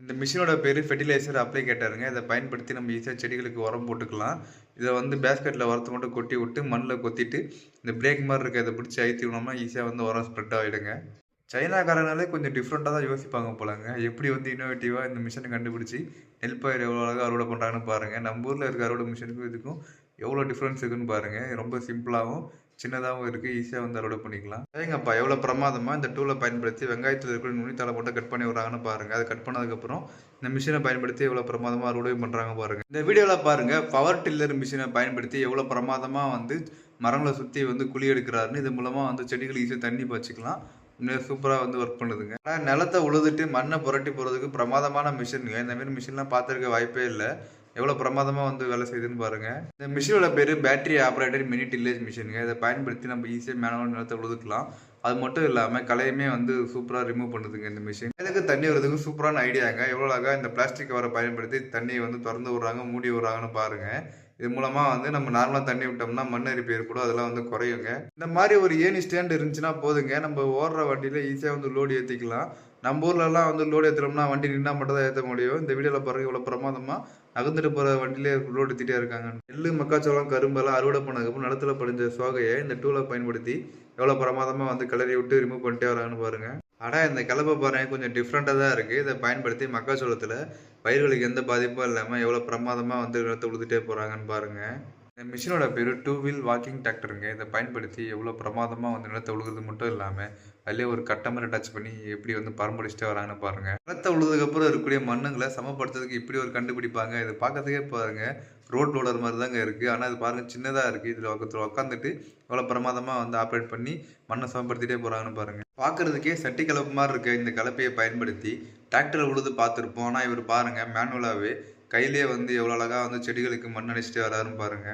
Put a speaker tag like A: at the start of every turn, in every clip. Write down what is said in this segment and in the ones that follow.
A: இந்த மிஷினோட பேர் ஃபெர்டிலைசர் அப்ளிகேட்டருங்க இதை பயன்படுத்தி நம்ம ஈஸியாக செடிகளுக்கு உரம் போட்டுக்கலாம். இதை வந்து பேஸ்கெட்டில் உரத்தை மட்டும் கொட்டி விட்டு மண்ணில் கொத்திட்டு இந்த பிரேக் மாதிரி இருக்க இதை பிடிச்சி அழுத்தி விடோம்னா ஈஸியாக வந்து உரம் ஸ்ப்ரெட் ஆகிடுங்க சைனாக்காரனாலே கொஞ்சம் டிஃப்ரெண்ட்டாக தான் யோசிப்பாங்க போலங்க. எப்படி வந்து இன்னோவேட்டிவாக இந்த மிஷினை கண்டுபிடிச்சி நெல் பயிர் எவ்வளோ அழகாக அறுவடை பண்ணுறாங்கன்னு பாருங்கள் நம்ம ஊரில் இருக்க அறுவடை மிஷினுக்கும் இதுக்கும் எவ்வளோ டிஃப்ரென்ஸ் இருக்குன்னு பாருங்கள் ரொம்ப சிம்பிளாகவும் சின்னதாகவும் இருக்குது ஈஸியாக வந்து அறுவடை பண்ணிக்கலாம். ஏங்கப்பா எவ்வளோ பிரமாதமாக இந்த டூலை பயன்படுத்தி வெங்காயத்தில் இருக்கிற நுனித்தலை போட்டு கட் பண்ணி விட்றாங்கன்னு பாருங்கள் அதை கட் பண்ணதுக்கப்புறம் இந்த மிஷினை பயன்படுத்தி எவ்வளோ பிரமாதமாக அறுவடை பண்ணுறாங்க பாருங்கள் இந்த வீடியோவில் பாருங்கள் பவர் டில்லர் மிஷினை பயன்படுத்தி எவ்வளோ பிரமாதமாக வந்து மரங்களை சுற்றி வந்து குழி எடுக்கிறாருன்னு இது மூலமாக வந்து செடிகள் ஈஸியாக தண்ணி பாய்ச்சிக்கலாம். இன்னும் சூப்பராக வந்து ஒர்க் பண்ணுதுங்க. ஆனால் நிலத்தை உழுதுட்டு மண்ணை புரட்டி போகிறதுக்கு பிரமாதமான மிஷினுங்க இந்த மாதிரி மிஷின்லாம் பார்த்துருக்க வாய்ப்பே இல்லை. எவ்வளோ பிரமாதமாக வந்து வேலை செய்யுதுன்னு பாருங்க. இந்த மிஷினோட பேர் பேட்டரி ஆப்ரேட்டர் மினி டில்லேஜ் மிஷினுங்க இதை பயன்படுத்தி நம்ம ஈஸியாக மேனுவல் நிலத்தை உழுதுக்கலாம் அது மட்டும் இல்லாமல் களையுமே வந்து சூப்பராக ரிமூவ் பண்ணுதுங்க இந்த மிஷின் இதுக்கு தண்ணி வரதுக்கு சூப்பரான ஐடியாங்க எவ்வளோ அழகாக இந்த பிளாஸ்டிக் கவரை பயன்படுத்தி தண்ணியை வந்து திறந்து விடுறாங்க மூடி விடுறாங்கன்னு பாருங்கள் இது மூலமாக வந்து நம்ம நார்மலாக தண்ணி விட்டோம்னா மண் அரிப்பு ஏற்படும். அதெல்லாம் வந்து குறையுங்க. இந்த மாதிரி ஒரு ஏணி ஸ்டாண்ட் இருந்துச்சுன்னா போதுங்க. நம்ம ஓடுற வண்டியில் ஈஸியாக வந்து லோடு ஏற்றிக்கலாம் நம்ம ஊர்லலாம் வந்து லோடு ஏற்றுறோம்னா வண்டி நின்னா மட்டும் தான் ஏற்ற முடியும். இந்த வீடியோவில் பாருங்க இவ்வளோ பிரமாதமாக அகந்துட்டு போகிற வண்டியிலே உள்ளோடுத்திட்டே இருக்காங்க. நெல் மக்காச்சோளம் கரும்பெல்லாம் அறுவடை பண்ணதுக்கப்புறம் நிலத்துல படிஞ்ச சோகையை இந்த டூலை பயன்படுத்தி எவ்வளோ பிரமாதமாக வந்து கிளறி விட்டு ரிமூவ் பண்ணிட்டே வராங்கன்னு பாருங்க. ஆனால் இந்த கிளப்ப பாருங்க கொஞ்சம் டிஃப்ரெண்ட்டாக தான் இருக்குது இதை பயன்படுத்தி மக்காச்சோளத்தில் பயிர்களுக்கு எந்த பாதிப்பும் இல்லாமல் எவ்வளோ பிரமாதமாக வந்து நிலத்தை உழுதுட்டே போகிறாங்கன்னு பாருங்கள் இந்த மிஷினோட பேர் டூ வீல் வாக்கிங் டிராக்டருங்க இதை பயன்படுத்தி எவ்வளோ பிரமாதமாக வந்து நிலத்தை உழுகுறது மட்டும் இல்லாமல் அதிலே ஒரு கட்டமரை டச் பண்ணி எப்படி வந்து பரம்படிச்சுட்டே வராங்கன்னு பாருங்கள் நிலத்தை உழுதுக்கப்புறம் இருக்கக்கூடிய மண்ணுங்களை சமப்படுத்துறதுக்கு இப்படி ஒரு கண்டுபிடிப்பாங்க? இது பார்க்கறதுக்கே பாருங்க. ரோட் லோடர் மாதிரி தாங்க இருக்குது ஆனால் இது பாருங்கள் சின்னதாக இருக்குது இதில் ஒருத்தர் உட்காந்துட்டு எவ்வளோ பிரமாதமாக வந்து ஆப்ரேட் பண்ணி மண்ணை சமப்படுத்திட்டே போகிறாங்கன்னு பாருங்கள் பார்க்குறதுக்கே சட்டி கலப்பு மாதிரி இருக்க. இந்த கலப்பையை பயன்படுத்தி டிராக்டரை உழுது பார்த்துருப்போம். ஆனால் இவர் பாருங்கள் மேனுவலாகவே கையிலே வந்து எவ்வளோ அழகாக வந்து செடிகளுக்கு மண் அடிச்சுட்டு வராருன்னு பாருங்க.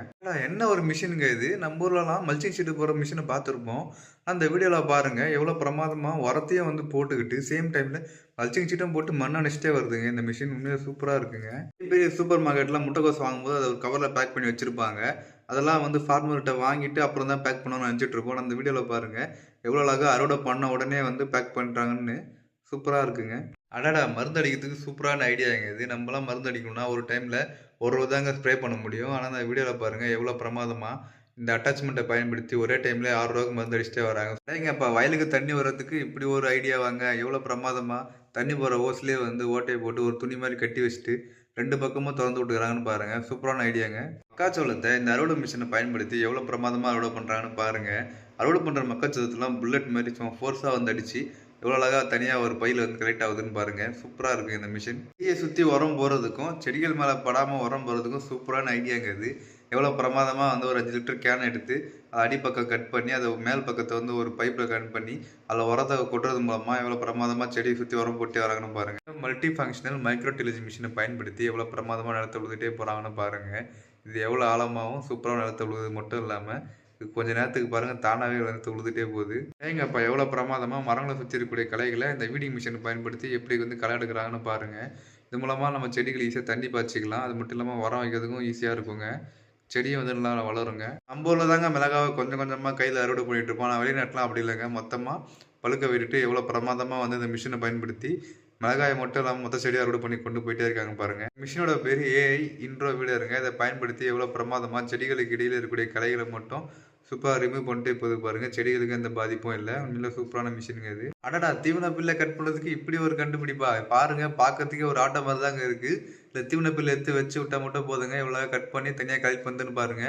A: என்ன ஒரு மிஷினுங்க இது? நம்ம ஊர்லலாம் மல்ச்சிங் ஷீட்டு போகிற மிஷினை பார்த்துருப்போம். அந்த வீடியோவில் பாருங்க எவ்வளோ பிரமாதமாக உரத்தையும் வந்து போட்டுக்கிட்டு சேம் டைமில் மல்ச்சிங் சீட்டும் போட்டு மண் அடிச்சுட்டே வருதுங்க. இந்த மிஷின் உண்மையாக சூப்பராக இருக்குங்க. பெரிய சூப்பர் மார்க்கெட்டில் முட்டைக்கோஸ் வாங்கும்போது அதை ஒரு கவரில் பேக் பண்ணி வச்சுருப்பாங்க. அதெல்லாம் வந்து ஃபார்மர்கிட்ட வாங்கிட்டு அப்புறம் தான் பேக் பண்ணணும்னு நினச்சிட்டு அந்த வீடியோவில் பாருங்கள் எவ்வளோ அழகாக அறுவடை பண்ண உடனே வந்து பேக் பண்ணுறாங்கன்னு சூப்பராக இருக்குங்க. அடடா மருந்து அடிக்கிறதுக்கு சூப்பரான ஐடியாங்க இது. நம்மலாம் மருந்து அடிக்கணும்னா ஒரு டைமில் ஒரு ரூபா தாங்க ஸ்ப்ரே பண்ண முடியும். ஆனால் அந்த வீடியோவில் பாருங்கள் எவ்வளோ பிரமாதமாக இந்த அட்டாச்மெண்ட்டை பயன்படுத்தி ஒரே டைமில் ஆறு ரூபாய்க்கு மருந்து அடிச்சுட்டே வராங்க. சரிங்கப்பா வயலுக்கு தண்ணி வர்றதுக்கு இப்படி ஒரு ஐடியா வாங்க? எவ்வளோ பிரமாதமாக தண்ணி போகிற ஓஸ்லேயே வந்து ஓட்டையை போட்டு ஒரு துணி மாதிரி கட்டி வச்சுட்டு ரெண்டு பக்கமும் திறந்து விட்டுக்கிறாங்கன்னு பாருங்கள் சூப்பரான ஐடியாங்க மக்காச்சோளத்தை இந்த அறுவடை மிஷினை பயன்படுத்தி எவ்வளோ பிரமாதமாக அறுவடை பண்ணுறாங்கன்னு பாருங்கள் அறுவடை பண்ணுற மக்காச்சோளத்தெல்லாம் புல்லட் மாதிரி சும்மா ஃபோர்ஸாக வந்து அடித்து எவ்வளோ அழகாக தனியாக ஒரு பையில் வந்து கலெக்ட் ஆகுதுன்னு பாருங்கள் சூப்பராக இருக்குது இந்த மிஷின் செடியை சுற்றி உரம் போகிறதுக்கும் செடிகள் மேலே படாமல் உரம் போகிறதுக்கும் சூப்பரான ஐடியாங்கிறது எவ்வளோ பிரமாதமாக வந்து ஒரு அஞ்சு லிட்டர் கேன் எடுத்து அதை அடிப்பக்கம் கட் பண்ணி அதை மேல் பக்கத்தை வந்து ஒரு பைப்பில் கட் பண்ணி அதில் உரத்தை கொட்டுறது மூலமாக எவ்வளோ பிரமாதமாக செடியை சுற்றி உரம் போட்டு வராங்கன்னு பாருங்கள் மல்டி ஃபங்க்ஷனல் மைக்ரோ டிலேஜ் மிஷினை பயன்படுத்தி எவ்வளோ பிரமாதமாக நிலத்தை உழுதுகிட்டே போகிறாங்கன்னு பாருங்கள் இது எவ்வளோ ஆழமாகவும் சூப்பராக நிலத்தை உழுது மட்டும் இல்லாமல் கொஞ்ச நேரத்துக்கு பாருங்கள் தானாகவே வந்து உழுதுட்டே போகுது. ஏங்கப்பா எவ்வளோ பிரமாதமாக மரங்களை சுற்றி இருக்கக்கூடிய களைகளை இந்த வீடிங் மிஷினை பயன்படுத்தி எப்படி வந்து களை எடுக்கிறாங்கன்னு பாருங்கள் இது மூலமாக நம்ம செடிகள் ஈஸியாக தண்ணி பாய்ச்சிக்கலாம். அது மட்டும் இல்லாமல் உரம் வைக்கிறதுக்கும் ஈஸியாக இருக்குங்க. செடியும் வந்து நல்லா வளருங்க. நம்ம ஊரில் தாங்க மிளகாவை கொஞ்சம் கொஞ்சமாக கையில் அறுவடை பண்ணிட்டு இருப்போம். ஆனால் வெளிநாட்டுலாம் அப்படி இல்லைங்க. மொத்தமாக பழுக்க விட்டுட்டு எவ்வளோ பிரமாதமாக வந்து இந்த மிஷினை பயன்படுத்தி மிளகாயை மட்டும் இல்லாமல் மொத்த செடியாக அறுவடை பண்ணி கொண்டு போயிட்டே இருக்காங்க பாருங்க. மிஷினோட பேர் ஏஐ இன்ட்ரோ வீடருங்க இதை பயன்படுத்தி எவ்வளோ பிரமாதமாக செடிகளுக்கு இடையில் இருக்கக்கூடிய களைகளை மட்டும் சூப்பராக ரிமூவ் பண்ணிட்டே போது பாருங்க. செடிகளுக்கு எந்த பாதிப்பும் இல்லை. உண்மையில சூப்பரான மிஷினுங்க இது. அடடா தீவன பில்லை கட் பண்ணுறதுக்கு இப்படி ஒரு கண்டுபிடிப்பா? பாருங்க பார்க்கறதுக்கே ஒரு ஆட்டோ மாதிரி தாங்க இருக்கு. இல்லை தீவன பில்லை எடுத்து வச்சு விட்டா மட்டும் போதுங்க. இவ்வளோ கட் பண்ணி தனியாக கலெக்ட் பண்ணுன்னு பாருங்க.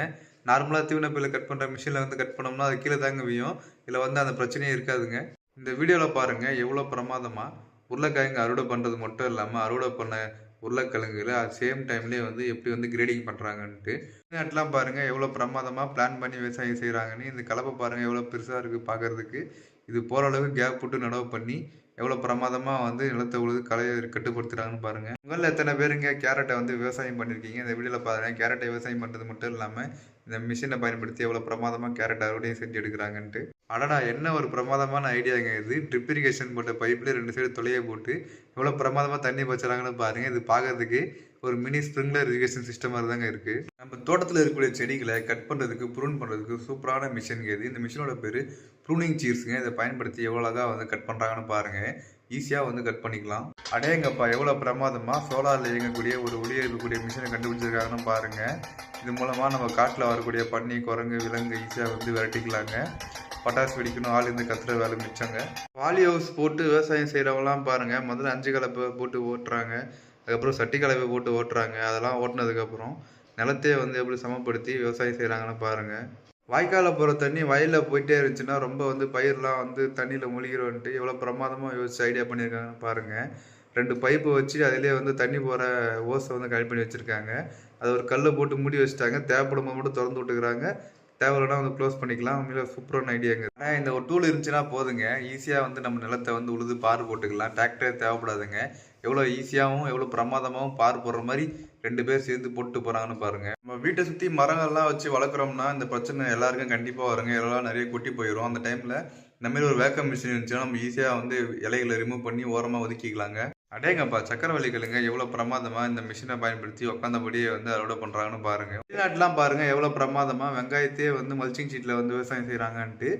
A: நார்மலாக தீவன பில்லை கட் பண்ணுற மிஷினில் வந்து கட் பண்ணோம்னா அது கீழே தாங்க வியும். இதில் வந்து அந்த பிரச்சனையே இருக்காதுங்க. இந்த வீடியோவில் பாருங்க எவ்வளோ பிரமாதமாக உருளைக்கிழங்கு அறுவடை பண்ணுறது மட்டும் இல்லாமல் அறுவடை பண்ண உருளைக்கிழங்குல சேம் டைம்லேயே வந்து எப்படி வந்து கிரேடிங் பண்ணுறாங்கன்ட்டு நாட்டெலாம் பாருங்கள் எவ்வளோ பிரமாதமாக பிளான் பண்ணி விவசாயம் செய்கிறாங்கன்னு இந்த கலப்பை பாருங்கள் எவ்வளோ பெருசாக இருக்குது பார்க்குறதுக்கு இது போகிற அளவுக்கு கேப் விட்டு நடவு பண்ணி எவ்வளோ பிரமாதமாக வந்து நிலத்தை உழுது கலையை கட்டுப்படுத்துகிறாங்கன்னு பாருங்கள் உங்களில் எத்தனை பேருங்க கேரட்டை வந்து விவசாயம் பண்ணியிருக்கீங்க இந்த வீடியோவில் பாருங்கள் கேரட்டை விவசாயம் பண்ணுறது மட்டும் இல்லாமல் இந்த மிஷினை பயன்படுத்தி எவ்வளோ பிரமாதமாக கேரட் அறுவடையும் செஞ்சு எடுக்கிறாங்கன்ட்டு. அடடா என்ன ஒரு பிரமாதமான ஐடியாங்க இது. ட்ரிப் இரிகேஷன் போட்ட பைப்பில் ரெண்டு சைடு தொலையை போட்டு எவ்வளோ பிரமாதமாக தண்ணி வச்சுறாங்கன்னு பாருங்கள் இது பார்க்கறதுக்கு ஒரு மினி ஸ்ப்ரிங்லர் இரிகேஷன் சிஸ்டம் மாதிரி தாங்க இருக்குது நம்ம தோட்டத்தில் இருக்கக்கூடிய செடிகளை கட் பண்ணுறதுக்கு ப்ரூன் பண்ணுறதுக்கு சூப்பரான மிஷின் இது. இந்த மிஷினோட பேர் ப்ரூனிங் சீர்ஸுங்க இதை பயன்படுத்தி எவ்வளோ அழகாக வந்து கட் பண்ணுறாங்கன்னு பாருங்கள் ஈஸியாக வந்து கட் பண்ணிக்கலாம். அடேங்கப்பா எவ்வளோ பிரமாதமாக சோலாரில் இயங்கக்கூடிய ஒரு ஒளி இருக்கக்கூடிய மிஷினை கண்டுபிடிச்சிருக்காங்கன்னு பாருங்கள் இது மூலமாக நம்ம காட்டில் வரக்கூடிய பன்னி குரங்கு விலங்கு ஈஸியாக வந்து விரட்டிக்கலாங்க. பட்டாசு வெடிக்கணும் ஆள் இருந்து கத்துற வேலை மிச்சங்க. வாலி ஹவுஸ் போட்டு விவசாயம் செய்கிறவங்களாம் பாருங்கள் முதல்ல அஞ்சு கலப்பை போட்டு ஓட்டுறாங்க. அதுக்கப்புறம் சட்டி கலப்பை போட்டு ஓட்டுறாங்க. அதெல்லாம் ஓட்டுனதுக்கப்புறம் நிலத்தையே வந்து எப்படி சமப்படுத்தி விவசாயம் செய்கிறாங்கன்னு பாருங்கள் வாய்க்காலில் போகிற தண்ணி வயலில் போயிட்டே இருந்துச்சுன்னா ரொம்ப வந்து பயிரெலாம் வந்து தண்ணியில் மூழ்கிடும்ன்ட்டு எவ்வளோ பிரமாதமாக யோசிச்சு ஐடியா பண்ணியிருக்காங்கன்னு பாருங்கள் ரெண்டு பைப்பு வச்சு அதிலே வந்து தண்ணி போகிற ஓஸை வந்து கனெக்ட் பண்ணி வச்சுருக்காங்க. அது ஒரு கல்லை போட்டு மூடி வச்சுட்டாங்க. தேவைப்படும் மட்டும் திறந்து விட்டுக்கிறாங்க. தேவையில்லைனா வந்து க்ளோஸ் பண்ணிக்கலாம். உண்மையில சூப்பரான ஐடியாங்க ஆனால் இந்த ஒரு டூல் இருந்துச்சுன்னா போதுங்க. ஈஸியாக வந்து நம்ம நிலத்தை வந்து உழுது பார் போட்டுக்கலாம். டிராக்டர் தேவைப்படாதுங்க. எவ்வளோ ஈஸியாகவும் எவ்வளோ பிரமாதமாகவும் பார் போடுற மாதிரி ரெண்டு பேர் சேர்ந்து போட்டு போகிறாங்கன்னு பாருங்க. நம்ம வீட்டை சுற்றி மரங்கள்லாம் வச்சு வளர்க்குறோம்னா இந்த பிரச்சனை எல்லாருக்கும் கண்டிப்பாக வருங்க. எல்லாம் நிறைய கொட்டி போயிடும் அந்த டைமில் இந்த மாதிரி ஒரு வேக்கம் மிஷின் இருந்துச்சுன்னா நம்ம ஈஸியாக வந்து இலைகளை ரிமூவ் பண்ணி ஓரமாக ஒதுக்கிக்கலாங்க. அடேங்கப்பா சக்கரவள்ளிகளுங்க எவ்வளோ பிரமாதமாக இந்த மிஷினை பயன்படுத்தி உட்காந்தபடியே வந்து அறுவடை பண்ணுறாங்கன்னு பாருங்கள் வெளிநாட்டுலாம் பாருங்கள் எவ்வளோ பிரமாதமாக வெங்காயத்தையே வந்து மல்ச்சிங் சீட்டில் வந்து விவசாயம் செய்கிறாங்கன்ட்டு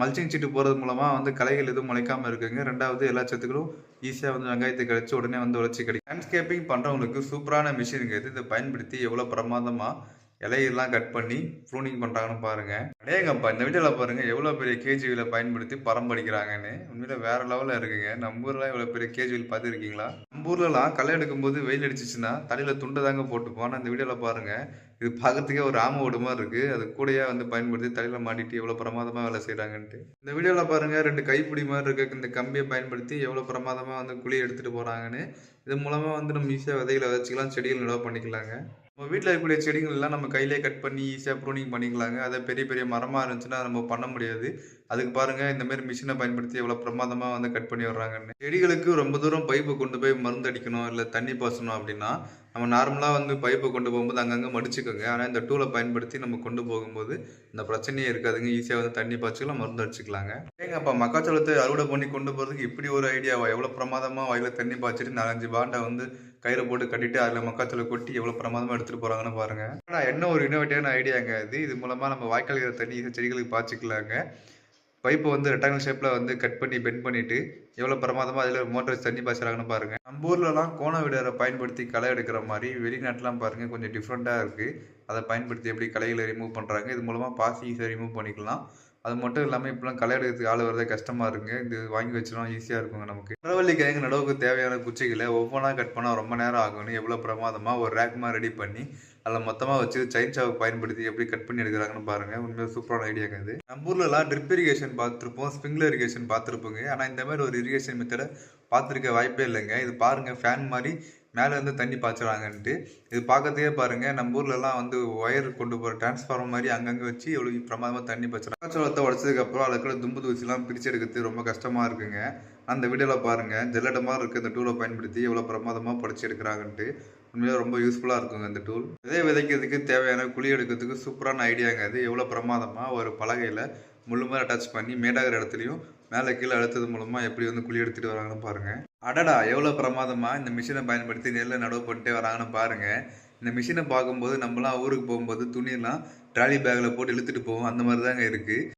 A: மல்ச்சிங் சீட்டு போகிறது மூலமாக வந்து களைகள் எதுவும் முளைக்காமல் இருக்குங்க. ரெண்டாவது எல்லா சத்துக்களும் ஈஸியாக வந்து வெங்காயத்தை கழிச்சு உடனே வந்து உழைச்சி கிடைக்கும் லேண்ட்ஸ்கேப்பிங் பண்ணுறவங்களுக்கு சூப்பரான மிஷினுங்க இது. இதை பயன்படுத்தி எவ்வளோ பிரமாதமாக இலையெல்லாம் கட் பண்ணி ப்ரூனிங் பண்ணுறாங்கன்னு பாருங்க. அடேங்கப்பா இந்த வீடியோவில் பாருங்கள் எவ்வளோ பெரிய கேஜிவியில் பயன்படுத்தி பரம்படிக்கிறாங்கன்னு உண்மையில வேறு லெவலில் இருக்குங்க. நம்ம ஊரில் எவ்வளோ பெரிய கேஜிவில் பார்த்துருக்கீங்களா? நம்ம ஊர்லலாம் களை எடுக்கும்போது வெயில் அடிச்சிச்சுன்னா தலையில் துண்டை தாங்க போட்டுப்போம். ஆனால் இந்த வீடியோவில் பாருங்கள் இது பார்க்கறதுக்கே ஒரு ஆம ஓடு மாதிரி இருக்குது அது கூடயே வந்து பயன்படுத்தி தலையில் மாட்டிட்டு எவ்வளோ பிரமாதமாக வேலை செய்கிறாங்கன்ட்டு இந்த வீடியோவில் பாருங்கள் ரெண்டு கைப்பிடி மாதிரி இருக்க. இந்த கம்பியை பயன்படுத்தி எவ்வளோ பிரமாதமாக வந்து குழி எடுத்துகிட்டு போகிறாங்கன்னு இது மூலமாக வந்து நம்ம ஈஸியாக விதைகளை வச்சுக்கலாம் செடிகள் நிலவு பண்ணிக்கலாங்க. நம்ம வீட்டில் இருக்கக்கூடிய செடிகள்லாம் நம்ம கையிலே கட் பண்ணி ஈஸியாக ப்ரூனிங் பண்ணிக்கலாங்க. அதை பெரிய பெரிய மரமாக இருந்துச்சுன்னா நம்ம பண்ண முடியாது. அதுக்கு பாருங்கள் இந்தமாரி மிஷினை பயன்படுத்தி எவ்வளோ பிரமாதமாக வந்து கட் பண்ணி வர்றாங்கன்னு. செடிகளுக்கு ரொம்ப தூரம் பைப்பை கொண்டு போய் மருந்து அடிக்கணும் இல்லை தண்ணி பாசணும் அப்படின்னா நம்ம நார்மலாக வந்து பைப்பை கொண்டு போகும்போது அங்கங்கே மடிச்சுக்கோங்க. ஆனால் இந்த டூலை பயன்படுத்தி நம்ம கொண்டு போகும்போது இந்த பிரச்சனையே இருக்காதுங்க. ஈஸியாக வந்து தண்ணி பாய்ச்சிக்கலாம் மருந்து அடிச்சுக்கலாங்க. ஏங்கப்பா மக்காச்சோளத்தை அறுவடை பண்ணி கொண்டு போகிறதுக்கு இப்படி ஒரு ஐடியாவா எவ்வளோ பிரமாதமாக வயலில் தண்ணி பாய்ச்சிட்டு நாலஞ்சு பாண்டை வந்து கயிறு போட்டு கட்டிட்டு அதில் மக்காச்சோளம் கொட்டி எவ்வளோ பிரமாதமாக எடுத்துகிட்டு போகிறாங்கன்னு பாருங்க. ஆனால் என்ன ஒரு இன்னோவேட்டிவான ஐடியாங்க இது. இது மூலமாக நம்ம வாய்க்கால் இருக்கிற தண்ணி செடிகளுக்கு பாய்ச்சிக்கலாங்க. பைப்பை வந்து ரெக்டாங்கல் ஷேப்பில் வந்து கட் பண்ணி பெண்ட் பண்ணிவிட்டு எவ்வளோ பிரமாதமாக அதில் மோட்டர் தண்ணி பாய்ச்சுறாங்கன்னு பாருங்கள் நம்ம ஊர்லலாம் கோண விடரை பயன்படுத்தி களை எடுக்கிற மாதிரி வெளிநாட்டெலாம் பாருங்கள் கொஞ்சம் டிஃப்ரெண்ட்டாக இருக்குது அதை பயன்படுத்தி எப்படி களைகளை ரிமூவ் பண்ணுறாங்க இது மூலமாக பாசி ஈஸியாக ரிமூவ் பண்ணிக்கலாம். அது மட்டும் இல்லாமல் இப்போலாம் களை எடுக்கிறதுக்கு ஆள் வரதே கஷ்டமாக இருக்குங்க இது வாங்கி வச்சிடலாம் ஈஸியாக இருக்குங்க நமக்கு. மரவள்ளி கிழங்கு நடவுக்கு தேவையான குச்சிகளை ஒவ்வொன்றா கட் பண்ணால் ரொம்ப நேரம் ஆகும்னு எவ்வளோ பிரமாதமாக ஒரு ரேக்மாக ரெடி பண்ணி அதில் மொத்தமாக வச்சு சைன் சாவை பயன்படுத்தி எப்படி கட் பண்ணி எடுக்கிறாங்கன்னு பாருங்கள் உண்மையாக சூப்பரான ஐடியாங்க இது நம்ம ஊர்லலாம் ட்ரிப் இரிகேஷன் பார்த்துருப்போம் ஸ்ப்ரிங்க்லர் இரிகேஷன் பார்த்துருப்போங்க. ஆனால் இந்த மாதிரி ஒரு இரிகேஷன் மெத்தடை பார்த்துருக்க வாய்ப்பே இல்லைங்க. இது பாருங்கள் ஃபேன் மாதிரி மேலே வந்து தண்ணி பாய்ச்சுறாங்கன்ட்டு. இது பார்க்கறதுக்கே பாருங்கள் நம்ம ஊர்லலாம் வந்து ஒயர் கொண்டு போகிற டிரான்ஸ்ஃபார்மர் மாதிரி அங்கங்கே வச்சு எவ்வளோ பிரமாதமாக தண்ணி பாய்ச்சுறாங்க. சோளத்தை உடச்சதுக்கப்புறம் அதுக்குள்ள தும்பு தூசிலாம் பிரித்து எடுக்கிறது ரொம்ப கஷ்டமாக இருக்குங்க. அந்த வீடியோவில் பாருங்கள் ஜெல்லடமாக இருக்க. இந்த டூலை பயன்படுத்தி எவ்வளோ பிரமாதமாக படைச்சி எடுக்கிறாங்கன்ட்டு. உண்மையாக ரொம்ப யூஸ்ஃபுல்லாக இருக்குங்க இந்த டூல் விதை விதைக்கிறதுக்கு தேவையான குழி எடுக்கிறதுக்கு சூப்பரான ஐடியாங்க அது எவ்வளோ பிரமாதமாக ஒரு பலகையில் முழுமையாக மாதிரி அட்டாச் பண்ணி மேடாகிற இடத்துலையும் மேலே கீழே அழுத்தது மூலமாக எப்படி வந்து குழி எடுத்துகிட்டு வராங்கன்னு பாருங்கள் அடடா எவ்வளோ பிரமாதமாக இந்த மிஷினை பயன்படுத்தி நெல்லை நடவு பண்ணிட்டே வராங்கன்னு பாருங்கள் இந்த மிஷினை பார்க்கும்போது நம்மலாம் ஊருக்கு போகும்போது துணியெல்லாம் ட்ராலி பேக்கில் போட்டு இழுத்துட்டு போவோம். அந்த மாதிரி தாங்க இருக்குது